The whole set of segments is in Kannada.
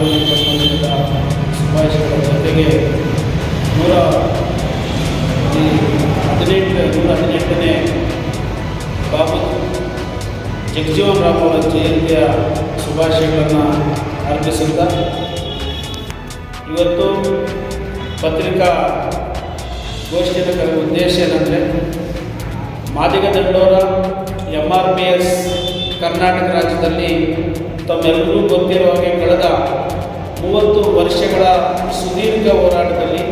ಮೂವತ್ತ್ನಾಲ್ಕನೇ ಜನ್ಮದಿನದ ಶುಭಾಶಯಗಳ ಜೊತೆಗೆ ನೂರ ಹದಿನೆಂಟು ನೂರ ಹದಿನೆಂಟನೇ ಬಾಬು ಜಗಜೀವನ್ ರಾಮ್ ಅವರ ಜಯಂತಿಯ ಶುಭಾಶಯಗಳನ್ನು ಅರ್ಪಿಸುತ್ತಾ ಇವತ್ತು ಪತ್ರಿಕಾ ಗೋಷ್ಠಿಯ ಕರೆ ಉದ್ದೇಶ ಏನಂದರೆ Madiga Dandora M R P S Karnataka ರಾಜ್ಯದಲ್ಲಿ ತಮ್ಮೆಲ್ಲರಿಗೂ ಗೊತ್ತಿರುವ ಹಾಗೆ ಕಳೆದ ಮೂವತ್ತು ವರ್ಷಗಳ ಸುದೀರ್ಘ ಹೋರಾಟದಲ್ಲಿ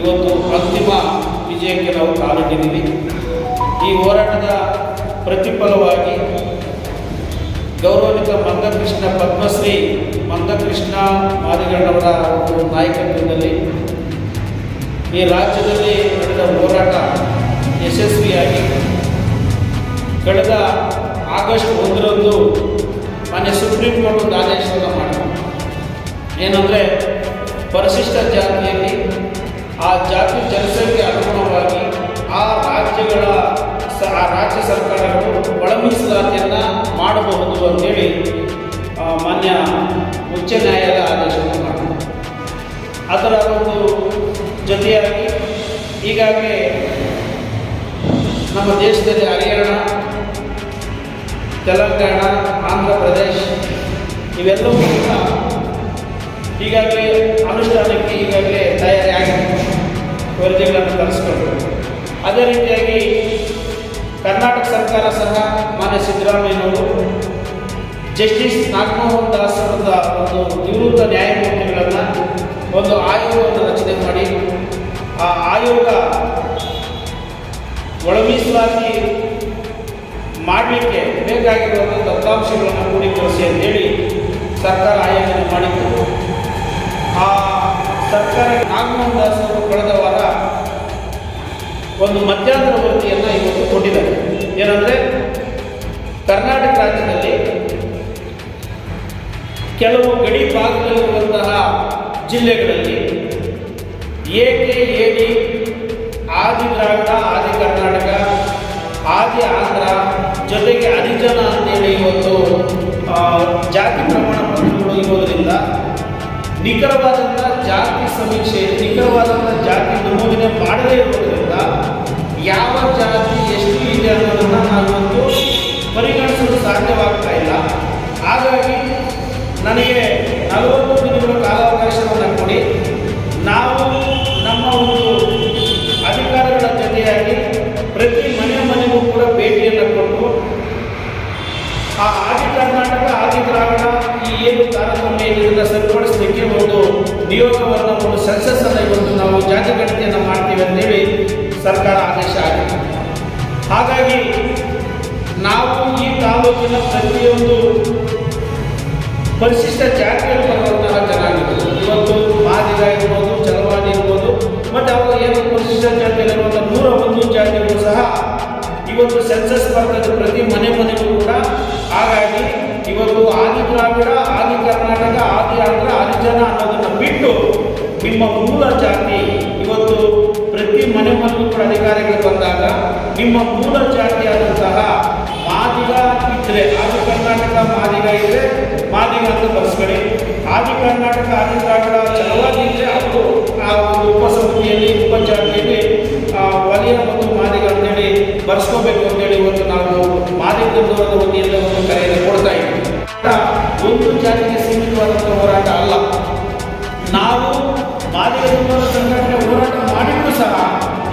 ಇವತ್ತು ಅಂತಿಮ ವಿಜಯಕ್ಕೆ ನಾವು ಕಾಲಿಟ್ಟಿದ್ದೀವಿ. ಈ ಹೋರಾಟದ ಪ್ರತಿಫಲವಾಗಿ ಗೌರವಿತ ಮಂದಕೃಷ್ಣ ಪದ್ಮಶ್ರೀ, ಮಂದಕೃಷ್ಣ ಮಾದಿಗಣ್ಣವರ ಒಂದು ನಾಯಕತ್ವದಲ್ಲಿ ಈ ರಾಜ್ಯದಲ್ಲಿ ನಡೆದ ಹೋರಾಟ ಯಶಸ್ವಿಯಾಗಿ. ಕಳೆದ ಆಗಸ್ಟ್ ಒಂದರಂದು ಮಾನ್ಯ ಸುಪ್ರೀಂ ಕೋರ್ಟ್ ಒಂದು ಆದೇಶವನ್ನು ಮಾಡಿತು ಏನಂದರೆ, ಪರಿಶಿಷ್ಟ ಜಾತಿಯಲ್ಲಿ ಆ ಜಾತಿ ಜನಸಂಖ್ಯೆ ಅನುಗುಣವಾಗಿ ಆ ರಾಜ್ಯಗಳ ಆ ರಾಜ್ಯ ಸರ್ಕಾರಗಳು ಒಳ ಮೀಸಲಾತಿಯನ್ನು ಮಾಡಬಹುದು ಅಂತೇಳಿ ಮಾನ್ಯ ಉಚ್ಚ ನ್ಯಾಯಾಲಯ ಆದೇಶವನ್ನು ಮಾಡಿತು ಅದರ ಒಂದು ಜೊತೆಯಾಗಿ ಈಗಾಗಲೇ ನಮ್ಮ ದೇಶದಲ್ಲಿ ಹರಿಯಾಣ ತೆಲಂಗಾಣ ಪ್ರದೇಶ್ ಇವೆಲ್ಲವೂ ಕೂಡ ಈಗಾಗಲೇ ಅನುಷ್ಠಾನಕ್ಕೆ ಈಗಾಗಲೇ ತಯಾರಿ ಆಗಿದೆ ವರದಿಗಳನ್ನು ತರಿಸ್ಕೊಂಡು. ಅದೇ ರೀತಿಯಾಗಿ ಕರ್ನಾಟಕ ಸರ್ಕಾರ ಸಹ ಮಾನ್ಯ ಸಿದ್ದರಾಮಯ್ಯನವರು ಜಸ್ಟಿಸ್ ನಾಗಮೋಹನ್ ದಾಸ್ ಅವರ ಒಂದು ನಿವೃತ್ತ ನ್ಯಾಯಮೂರ್ತಿಗಳನ್ನು ಒಂದು ಆಯೋಗವನ್ನು ರಚನೆ ಮಾಡಿ, ಆ ಆಯೋಗ ಒಳ ಮೀಸಲಾತಿ ಮಾಡಲಿಕ್ಕೆ ಬೇಕಾಗಿರುವಂಥ ದತ್ತಾಂಶಗಳನ್ನು ಕೂಡಿಕೊಳಿಸಿ ಅಂತೇಳಿ ಸರ್ಕಾರ ಆಯೋಜನೆ ಮಾಡಿತ್ತು. ಆ ಸರ್ಕಾರ ನಾಗಮೋಹನ್ ದಾಸ್ ಅವರು ಕಳೆದ ವಾರ ಒಂದು ಮಧ್ಯಂತರ ವೃತ್ತಿಯನ್ನು ಇವತ್ತು ಕೊಟ್ಟಿದ್ದಾರೆ. ಏನಂದರೆ ಕರ್ನಾಟಕ ರಾಜ್ಯದಲ್ಲಿ ಕೆಲವು ಗಡಿ ಭಾಗದಲ್ಲಿರುವಂತಹ ಜಿಲ್ಲೆಗಳಲ್ಲಿ ಏಕೆ ಏಡಿ ಆದಿ ದ್ರಾವಿಡ, ಆದಿ ಕರ್ನಾಟಕ ಆದಿ ಆಂಧ್ರ ಜೊತೆಗೆ ಹರಿಜನ ಅಂತೇಳಿ ಇವತ್ತು ಜಾತಿ ಪ್ರಮಾಣ ಪತ್ರಗಳು ಇರೋದರಿಂದ ನಿಖರವಾದಂಥ ಜಾತಿ ಸಮೀಕ್ಷೆ ನಿಖರವಾದಂಥ ಜಾತಿ ನಮೂದನೆ ಮಾಡದೇ ಇರೋದರಿಂದ ಯಾವ ಜಾತಿ ಎಷ್ಟು ಇದೆ ಅನ್ನೋದನ್ನು ನಾವಿವತ್ತು ಪರಿಗಣಿಸಲು ಸಾಧ್ಯವಾಗ್ತಾ ಇಲ್ಲ. ಹಾಗಾಗಿ ನನಗೆ ನಲವತ್ತು ದಿನಗಳ ಕಾಲಾವಕಾಶವನ್ನು ಆ ಆದಿ ಕರ್ನಾಟಕ, ಆದಿ ದ್ರಾವಿಡ ಈ ಏನು ತಾರತಮ್ಯ ಇದರಿಂದ ಸರಿಪಡಿಸಲಿಕ್ಕೆ ಒಂದು ನಿಯೋಗವನ್ನು, ಒಂದು ಸೆನ್ಸಸ್ ಅನ್ನು ಇವತ್ತು ನಾವು ಜಾತಿ ಗಣತಿಯನ್ನು ಮಾಡ್ತೀವಿ ಅಂತೇಳಿ ಸರ್ಕಾರ ಆದೇಶ ಆಗಿದೆ ಹಾಗಾಗಿ ನಾವು ಈ ತಾಲೂಕಿನ ಪ್ರತಿಯೊಂದು ಪರಿಶಿಷ್ಟ ಜಾತಿಯಲ್ಲಿ ಬರುವಂತಹ ಜನಾಂಗಗಳು. ಇವತ್ತು ಮಾದಿಗ ಇರ್ಬೋದು ಚಲವಾದಿ ಇರ್ಬೋದು, ಮತ್ತು ಅವರು ಏನು ಪರಿಶಿಷ್ಟ ಜಾತಿಯಲ್ಲಿರುವಂಥ ನೂರ ಒಂದು ಸಹ ಇವತ್ತು ಸೆನ್ಸಸ್ ಬರ್ತದೆ ಪ್ರತಿ ಮನೆ ಮನೆಗೂ ಕೂಡ ಹಾಗಾಗಿ ಇವತ್ತು ಆದಿ ದ್ರಾವಿಡ, ಆದಿ ಕರ್ನಾಟಕ, ಆದಿ ಆಂಧ್ರ ಹರಿಜನ ಅನ್ನೋದನ್ನು ಬಿಟ್ಟು ನಿಮ್ಮ ಮೂಲ ಜಾತಿ ಇವತ್ತು ಪ್ರತಿ ಮನೆ ಮನೆಗೂ ಕೂಡ ಅಧಿಕಾರಿಗಳು ಬಂದಾಗ ನಿಮ್ಮ ಮೂಲ ಜಾತಿ ಆದಂತಹ ಮಾದಿಗ ಇದ್ರೆ, ಆದಿ ಕರ್ನಾಟಕ ಮಾದಿಗ ಇದ್ರೆ ಮಾದಿಗ ಅಂತ ಬರ್ಸ್ಕೊಳ್ಳಿ ಆದಿ ಕರ್ನಾಟಕ, ಆದಿ ದ್ರಾವಿಡ ಚಲವಾದಿ ಅವರು ಆ ಒಂದು ಉಪಸಮಿತಿಯಲ್ಲಿ, ಉಪಜಾತಿಯಲ್ಲಿ ವಲಯ ಬರ್ಸ್ಕೋಬೇಕು ಅಂತೇಳಿ ಇವತ್ತು ನಾವು ಬಂಧುವರದ ವತಿಯಿಂದ ಒಂದು ಕರೆಯನ್ನು ಕೊಡ್ತಾ ಇದ್ದೀವಿ ಒಂದು ಜಾತಿಗೆ ಸೀಮಿತವಾದಂಥ ಹೋರಾಟ ಅಲ್ಲ. ನಾವು ಮಾದಿಗ ಸಂಘಟನೆ ಹೋರಾಟ ಮಾಡಿದರೂ ಸಹ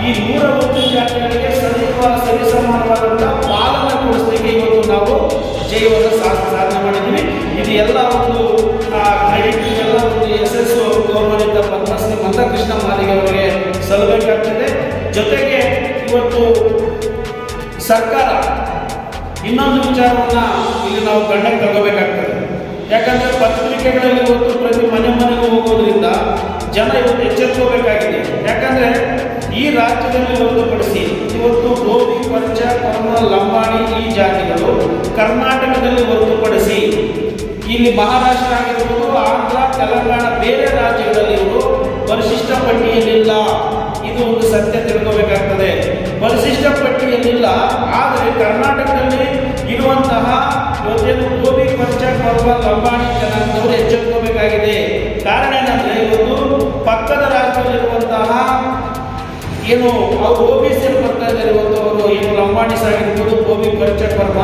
ಈ ನೂರ ಒಂದು ಜಾತಿಗಳಿಗೆ ಸರಿ ಸರಿಸಮಾನವಾದಂಥ ಪಾಲನೆ ಕೊಡಿಸಲಿಕ್ಕೆ ಇವತ್ತು ನಾವು ಜಯವನ್ನು ಸಾಧನೆ ಮಾಡಿದ್ದೀವಿ. ಇದು ಎಲ್ಲ ಒಂದು ಕ್ರೆಡಿಟ್ ಎಲ್ಲ ಒಂದು ಯಶಸ್ಸು ಗೌರವದಿಂದ ಪದ್ಮಶ್ರೀ ಮಂದಕೃಷ್ಣ ಮಾದಿಗೆ ಅವರಿಗೆ ಸಲ್ಲಬೇಕಾಗ್ತದೆ ಜೊತೆಗೆ ಇವತ್ತು ಸರ್ಕಾರ ಇನ್ನೊಂದು ವಿಚಾರವನ್ನು ಇಲ್ಲಿ ನಾವು ಗಂಡಕ್ಕೆ ತಗೋಬೇಕಾಗ್ತದೆ. ಯಾಕಂದರೆ ಪತ್ರಿಕೆಗಳಲ್ಲಿ ಇವತ್ತು ಪ್ರತಿ ಮನೆ ಮನೆಗೂ ಹೋಗೋದ್ರಿಂದ ಜನ ಇವತ್ತು ಎಚ್ಚೆತ್ಕೋಬೇಕಾಗಿದೆ. ಯಾಕಂದರೆ ಈ ರಾಜ್ಯದಲ್ಲಿ ಹೊರತುಪಡಿಸಿ ಇವತ್ತು ಗೋಧಿ, ಪಂಚ, ಕರ್ಮ, ಲಂಬಾಣಿ ಈ ಜಾತಿಗಳು ಕರ್ನಾಟಕದಲ್ಲಿ ಹೊರತುಪಡಿಸಿ ಇಲ್ಲಿ ಮಹಾರಾಷ್ಟ್ರ ಆಗಿರ್ಬೋದು, ಆಂಧ್ರ, ತೆಲಂಗಾಣ ಬೇರೆ ರಾಜ್ಯಗಳಲ್ಲಿ ಇವರು ಪರಿಶಿಷ್ಟ ಪಟ್ಟಿಯಲ್ಲಿಲ್ಲ. ಇದು ಒಂದು ಸತ್ಯ ತಿಳ್ಕೋಬೇಕಾಗ್ತದೆ. ಪರಿಶಿಷ್ಟ ಪಟ್ಟಿಯಲ್ಲಿಲ್ಲ. ಕರ್ನಾಟಕದಲ್ಲಿ ಇರುವಂತಹ ಇವತ್ತೇನು ಗೋಬಿ ಪಂಚ ಬರುವ ಲಂಬಾಣಿ ಜನಾಂಗದವರು ಎಚ್ಚೆತ್ತುಕೋಬೇಕಾಗಿದೆ ಕಾರಣ ಏನಂದ್ರೆ ಇವತ್ತು ಪಕ್ಕದ ರಾಜ್ಯದಲ್ಲಿರುವಂತಹ ಏನು ಅವರು ಒ ಬಿ ಏನು ಲಂಬಾಣಿ ಸಾಗಿರ್ಬೋದು ಗೋಬಿ ಪಂಚ ಪರ್ವ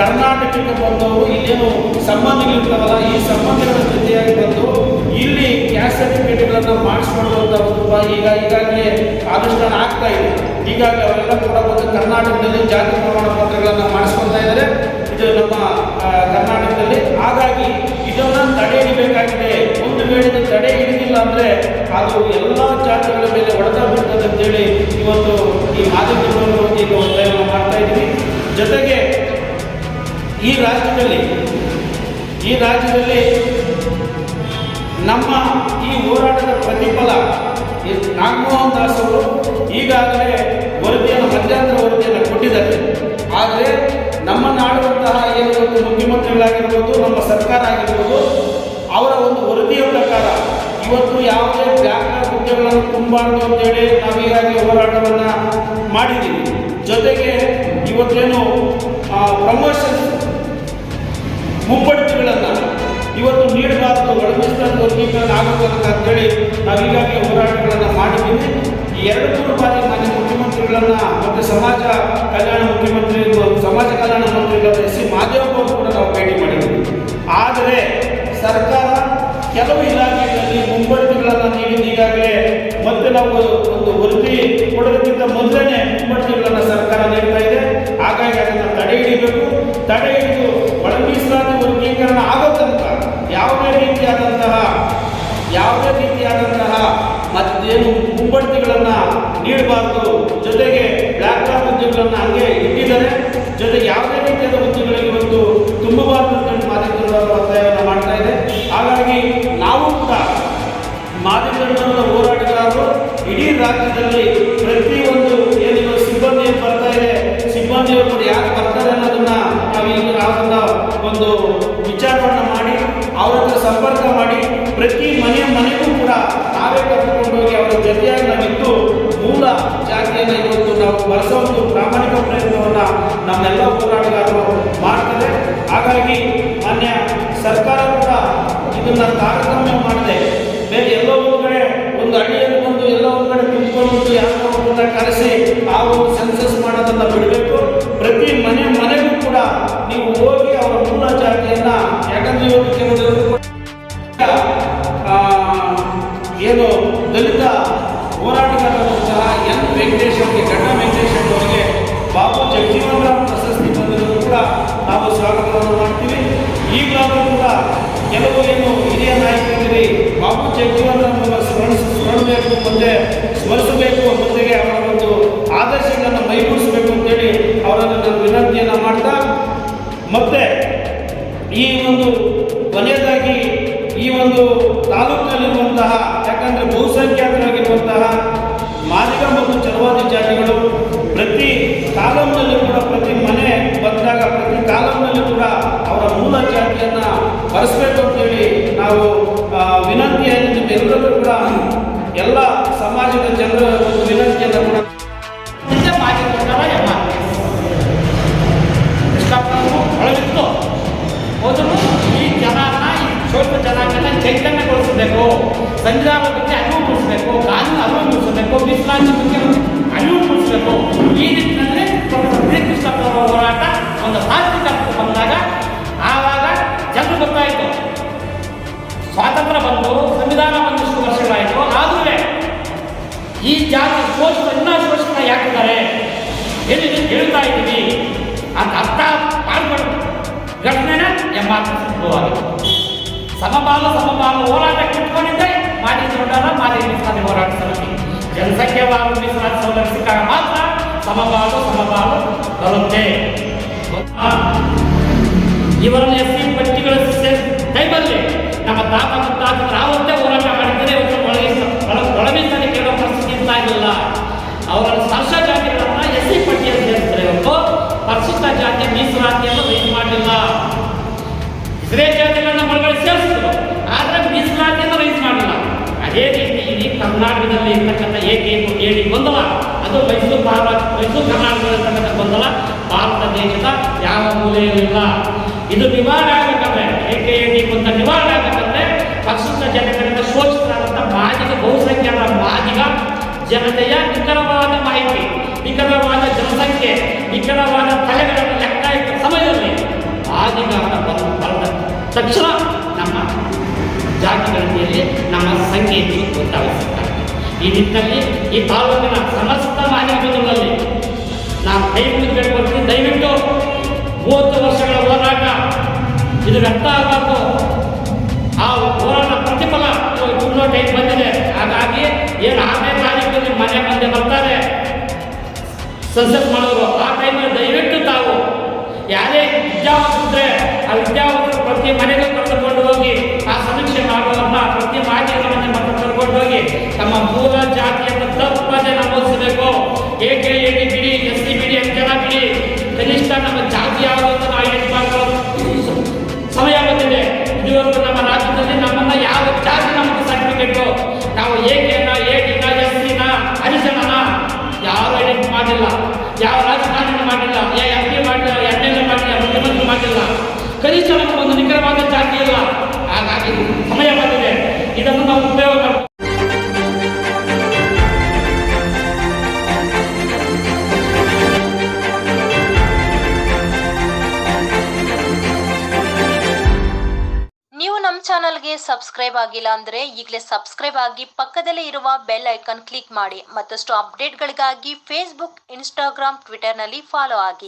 ಕರ್ನಾಟಕಕ್ಕೆ ಬಂದವರು ಇಲ್ಲೇನು ಸಂಬಂಧಗಳಿರ್ತಾವಲ್ಲ, ಈ ಸಂಬಂಧಗಳ ಜೊತೆಯಾಗಿ ಬಂದು ಇಲ್ಲಿ ಕ್ಯಾಸ್ಟ್ ಸರ್ಟಿಫಿಕೇಟ್ಗಳನ್ನು ಮಾಡಿಸ್ಕೊಳ್ಳುವಂಥ ಒಂದು ಈಗ ಈಗಾಗಲೇ ಅನುಷ್ಠಾನ ಆಗ್ತಾ ಇದೆ. ಹೀಗಾಗಿ ಅವರೆಲ್ಲ ಕೂಡ ಒಂದು ಕರ್ನಾಟಕದಲ್ಲಿ ಜಾತಿ ಪ್ರಮಾಣ ಪತ್ರಗಳನ್ನು ಮಾಡಿಸ್ಕೊಳ್ತಾ ಇದ್ದಾರೆ. ಇದು ನಮ್ಮ ಕರ್ನಾಟಕದಲ್ಲಿ. ಹಾಗಾಗಿ ಇದನ್ನ ತಡೆ ಹಿಡಬೇಕಾಗಿದೆ. ಒಂದು ವೇಳೆ ತಡೆ ಹಿಡಿದಿಲ್ಲ ಅಂದ್ರೆ ಅದು ಎಲ್ಲ ಜಾತಿಗಳ ಮೇಲೆ ಹೊಡೆತ ಬೀಳ್ತದೆ ಅಂತೇಳಿ ಇವತ್ತು ಈ ಮಾಧ್ಯಮಗಳು ಈಗ ಒತ್ತಾಯವನ್ನು ಮಾಡ್ತಾ ಇದ್ದೀವಿ. ಜೊತೆಗೆ ಈ ರಾಜ್ಯದಲ್ಲಿ ಈ ರಾಜ್ಯದಲ್ಲಿ ನಮ್ಮ ಈ ಹೋರಾಟದ ಪ್ರತಿಫಲ ನಾಗಮೋಹನ್ ದಾಸ್ ಅವರು ಈಗಾಗಲೇ ನಮ್ಮನ್ನು ಏನಿರುತ್ತೆ ಮುಖ್ಯಮಂತ್ರಿಗಳಾಗಿರ್ಬೋದು, ನಮ್ಮ ಸರ್ಕಾರ ಆಗಿರ್ಬೋದು, ಅವರ ಒಂದು ವರದಿಯ ಪ್ರಕಾರ ಇವತ್ತು ಯಾವುದೇ ಬ್ಯಾಕ್ಲಾಗ್ ಹುದ್ದೆಗಳನ್ನು ತುಂಬಬಾರ್ದು ಅಂತೇಳಿ ನಾವು ಈಗಾಗಲೇ ಹೋರಾಟವನ್ನು ಮಾಡಿದ್ದೀವಿ. ಜೊತೆಗೆ ಇವತ್ತೇನು ಪ್ರಮೋಷನ್ ಮುಂಬಡ್ತಿಗಳನ್ನು ಇವತ್ತು ನೀಡಬಾರ್ದು ಒಳಮಿಸ್ತಾದ ವರ್ಗೀಕರಣ ಆಗಬೇಕು ಅಂತೇಳಿ ನಾವು ಈಗಾಗಲೇ ಹೋರಾಟಗಳನ್ನು ಮಾಡಿದ್ದೀವಿ. ಎರಡು ಮೂರು ಬಾರಿ ಮಾನ್ಯ ಮುಖ್ಯಮಂತ್ರಿಗಳನ್ನ ಮತ್ತು ಸಮಾಜ ಕಲ್ಯಾಣ ಮುಖ್ಯಮಂತ್ರಿ, ಸಮಾಜ ಕಲ್ಯಾಣ ಸಿ ಮಾದೇವಪ್ಪ ಕೂಡ ನಾವು ಭೇಟಿ ಮಾಡಿದ್ದೀವಿ. ಆದರೆ ಸರ್ಕಾರ ಕೆಲವು ಇಲಾಖೆಗಳಲ್ಲಿ ಮುಂಬಡ್ತಿಗಳನ್ನು ನೀಡಿದ್ದು ಈಗಾಗಲೇ ಮತ್ತೆ ನಾವು ಒಂದು ವೃತ್ತಿ ಕೊಡೋದಕ್ಕಿಂತ ಮೊದಲನೇ ಮುಂಬಡ್ತಿಗಳನ್ನು ಸರ್ಕಾರ ನೀಡ್ತಾ ಇದೆ. ಹಾಗಾಗಿ ಅದನ್ನು ತಡೆ ಹಿಡಿಬೇಕು. ತಡೆ ಹಿಡಿದು ಒಳ ಮೀಸಲಾತಿ ವರ್ಗೀಕರಣ ಆಗೋ ತನಕ ಯಾವುದೇ ರೀತಿಯಾದಂತಹ ಯಾವುದೇ ರೀತಿಯಾದಂತಹ ಮತ್ತೇನು ಮುಂಬಡ್ತಿಗಳನ್ನು ನೀಡಬಾರ್ದು. ಜೊತೆಗೆ ಬ್ಲಾಕ್ ಲಾಕ್ ಹುದ್ದೆಗಳನ್ನು ಹಂಗೆ ಇಟ್ಟಿದ್ದಾರೆ. ಜೊತೆಗೆ ಯಾವುದೇ ತುಂಬಬಾರ್ದು ಮಾಧ್ಯಮದವರು ಒತ್ತಾಯವನ್ನು ಮಾಡ್ತಾ ಇದೆ. ಹಾಗಾಗಿ ನಾವು ಕೂಡ ಮಾಧ್ಯಮದ ಹೋರಾಟಗಾರರು, ಇಡೀ ರಾಜ್ಯದಲ್ಲಿ ಪ್ರತಿಯೊಂದು ಏನ್ ಬರ್ತಾ ಇದೆ ಸಿಬ್ಬಂದಿಯವರು ಕೂಡ ಯಾರು ಬರ್ತಾರೆ ಅನ್ನೋದನ್ನ ನಾವು ಈಗ ಅದನ್ನ ಒಂದು ವಿಚಾರವನ್ನು ಮಾಡಿ, ಅವರ ಸಂಪರ್ಕ ಮಾಡಿ, ಪ್ರತಿ ಮನೆ ಮನೆಗೂ ಕೂಡ ನಾವೇ ಕರ್ಕೊಂಡು ಹೋಗಿ ಅವರ ಜೊತೆಯಾಗಿ ನಾವಿದ್ದು ಮೂಲ ಜಾತಿಯನ್ನು ಇವತ್ತು ನಾವು ಬಳಸೋ ಒಂದು ಪ್ರಾಮಾಣಿಕ ಪ್ರಯತ್ನವನ್ನ ನಮ್ಮೆಲ್ಲ ಹೋರಾಟಗಾರರು ಮಾಡ್ತಾರೆ. ಹಾಗಾಗಿ ಮಾನ್ಯ ಸರ್ಕಾರ ಕೂಡ ಇದನ್ನ ತಾರತಮ್ಯ ಮಾಡದೆ ಬೇರೆ ಎಲ್ಲೋ ಒಂದು ಕಡೆ ಒಂದು ಅಡಿಯಲ್ಲಿ ಬಂದು ಎಲ್ಲೋ ಒಂದು ಕಡೆ ತುಂಬಿಕೊಂಡು ಯಾರೋ ಒಬ್ಬರನ್ನ ಕರೆಸಿ ಆ ಒಂದು ಸೆನ್ಸಸ್ ಮಾಡೋದನ್ನ ಬಿಡಬೇಕು. ಪ್ರತಿ ಮನೆ ಮನೆಗೂ ಕೂಡ ನೀವು ಹೋಗಿ ಅವರ ಮೂಲ ಜಾತಿಯನ್ನ ಯಾಕಂದ್ರೆ ಇವತ್ತು ಏನು ದಲಿತ ಅವರ ಸ್ಮರಿಸ ಸ್ಮರಿಸಬೇಕು ಮುಂದೆ, ಸ್ಮರಿಸಬೇಕು ಮುಂದೆಗೆ ಅವರ ಒಂದು ಆದರ್ಶಗಳನ್ನು ಮೈಗೂಡಿಸಬೇಕು ಅಂತೇಳಿ ಅವರನ್ನು ನಾನು ವಿನಂತಿಯನ್ನು ಮಾಡ್ತಾ ಮತ್ತೆ ಈ ಒಂದು ಕೊನೆಯದಾಗಿ ಈ ಒಂದು ತಾಲೂಕಿನಲ್ಲಿರುವಂತಹ ಯಾಕಂದ್ರೆ ಬಹುಸಂಖ್ಯಾತರಾಗಿರುವಂತಹ ಮಾದಿಗ ಮತ್ತು ಚಲವಾದಿ ಜಾತಿಗಳು ಪ್ರತಿ ಕಾಲಂನಲ್ಲಿ ಕೂಡ ಪ್ರತಿ ಮನೆ ಬಂದಾಗ ಪ್ರತಿ ಕಾಲಂನಲ್ಲಿ ಕೂಡ ಅವರ ಮೂಲ ಜಾತಿಯನ್ನ ಬರೆಸಬೇಕು ಅಂತೇಳಿ ನಾವು ಆ, ವಿನಂತಿಯನ್ನು ನಿಮ್ಮೆಲ್ಲರೂ ಜಾತಿ ಶೋಷಿತ ಇನ್ನೂ ಶೋಷಿತ ಯಾಕಿದ್ದಾರೆ? ಎಲ್ಲಿ ಹೇಳ್ತಾ ಇದ್ದೀವಿ ಅಂತ ಅರ್ಥ ಮಾಡ್ಕೊಂಡು ಘಟನೆನ ಸಂಭವವಾಗಿದೆ ಸಮಬಾಲ ಸಮಪಾಲ ಹೋರಾಟ ಕಿಟ್ಕೊಂಡಿದ್ದೆ ಮಾಜಿ ದೊಡ್ಡ ಮಾಜಿ ಮೀಸಲಾತಿ ಹೋರಾಟ ಸಮಿತಿ ಜನಸಂಖ್ಯಾವಾರು ಮೀಸಲಾತಿ ಸೌಲಭ್ಯ ಸಿಕ್ಕಾಗ ಮಾತ್ರ ಸಮಬಾಲು ಸಮಬಾಲು ಬರುತ್ತೆ. ಇವರಲ್ಲಿ ಎಸ್ ಸಿ ಪಟ್ಟಿಗಳ ಟೈಮಲ್ಲಿ ನಮ್ಮ ತಾತ ಪಕ್ಷ ಜಾತಿಗಳನ್ನ ಎಸ್ ಸಿ ಪಟ್ಟಿಯಲ್ಲಿ ಸೇರಿಸ್ತಾರೆ ಹೊರತು ಪರಿಶಿಷ್ಟ ಜಾತಿ ಮೀಸಲಾತಿಯನ್ನು ರೈಸ್ ಮಾಡಲಿಲ್ಲ ಇತರೆ ಜಾತಿಗಳನ್ನ ಒಳಗಡೆ ಸೇರಿಸಿದ್ರು ಆದರೆ ಮೀಸಲಾತಿಯನ್ನು ರೈಸ್ ಮಾಡಲಿಲ್ಲ ಅದೇ ರೀತಿ ಇಲ್ಲಿ ಕರ್ನಾಟಕದಲ್ಲಿ ಇರ್ತಕ್ಕಂಥ ಏಕೆ ಹೇಳಿ ಗೊಂದಲ ಅದು ಮೈಸೂರು ಭಾರತ ಮೈಸೂರು ಕರ್ನಾಟಕದಲ್ಲಿರ್ತಕ್ಕಂಥ ಗೊಂದಲ ಭಾರತ ದೇಶದ ಯಾವ ಮೂಲೆಯಲ್ಲಿಲ್ಲ ಇದು ನಿವಾರಣೆ ಆಗಬೇಕಂದ್ರೆ ಏಕೆ ಹೇಳಿ ಅಂತ ನಿವಾರಣೆ ಆಗಬೇಕಂದ್ರೆ ಪಕ್ಷದ ಜನಗಳಿಂದ ಶೋಷಿತರಾದಂಥ ಮಾದಿಗ ಬಹುಸಂಖ್ಯಾತ ಮಾದಿಗ ಜನತೆಯ ನಿಖರವಾದ ನಿಖರವಾದ ಜನಸಂಖ್ಯೆ ನಿಖರವಾದ ತಲೆಗಳನ್ನು ಲೆಕ್ಕ ಇಟ್ಟ ಸಮಯದಲ್ಲಿ ಆದಿಗಾರ ಬಂದು ಬರೆದ ತಕ್ಷಣ ನಮ್ಮ ಜಾತಿ ನಮ್ಮ ಸಂಗೀತ ಗೊತ್ತಾಗಿಸುತ್ತಾರೆ ಈ ನಿಟ್ಟಿನಲ್ಲಿ ಈ ತಾಲೂಕಿನ ಸಮಸ್ತ ಮಾಧ್ಯಮಗಳಲ್ಲಿ ನಾವು ಕೈ ಮುಗಿದು ಕೇಳ್ಕೊಳ್ತೀವಿ ದಯವಿಟ್ಟು ಮೂವತ್ತು ವರ್ಷಗಳ ಹೋರಾಟ ಇದು ವ್ಯಕ್ತ ಆಗಬಾರ್ದು. संसद मानव ಕನಿಷ್ಠ ನಮಗೆ ಒಂದು ನಿಖರವಾದ ಜಾತಿ ಇಲ್ಲ. ಹಾಗಾಗಿ ಸಮಯ ಬಂದಿದೆ. ಇದನ್ನು ನಾವು ಉಪಯೋಗ ನೀವು ನಮ್ಮ ಚಾನಲ್ಗೆ ಸಬ್ಸ್ಕ್ರೈಬ್ ಆಗಿಲ್ಲ ಅಂದ್ರೆ ಈಗಲೇ ಸಬ್ಸ್ಕ್ರೈಬ್ ಆಗಿ ಪಕ್ಕದಲ್ಲೇ ಇರುವ ಬೆಲ್ ಐಕಾನ್ ಕ್ಲಿಕ್ ಮಾಡಿ ಮತ್ತಷ್ಟು ಅಪ್ಡೇಟ್ಗಳಿಗಾಗಿ ಫೇಸ್ಬುಕ್ ಇನ್ಸ್ಟಾಗ್ರಾಮ್ ಟ್ವಿಟರ್ನಲ್ಲಿ ಫಾಲೋ ಆಗಿ.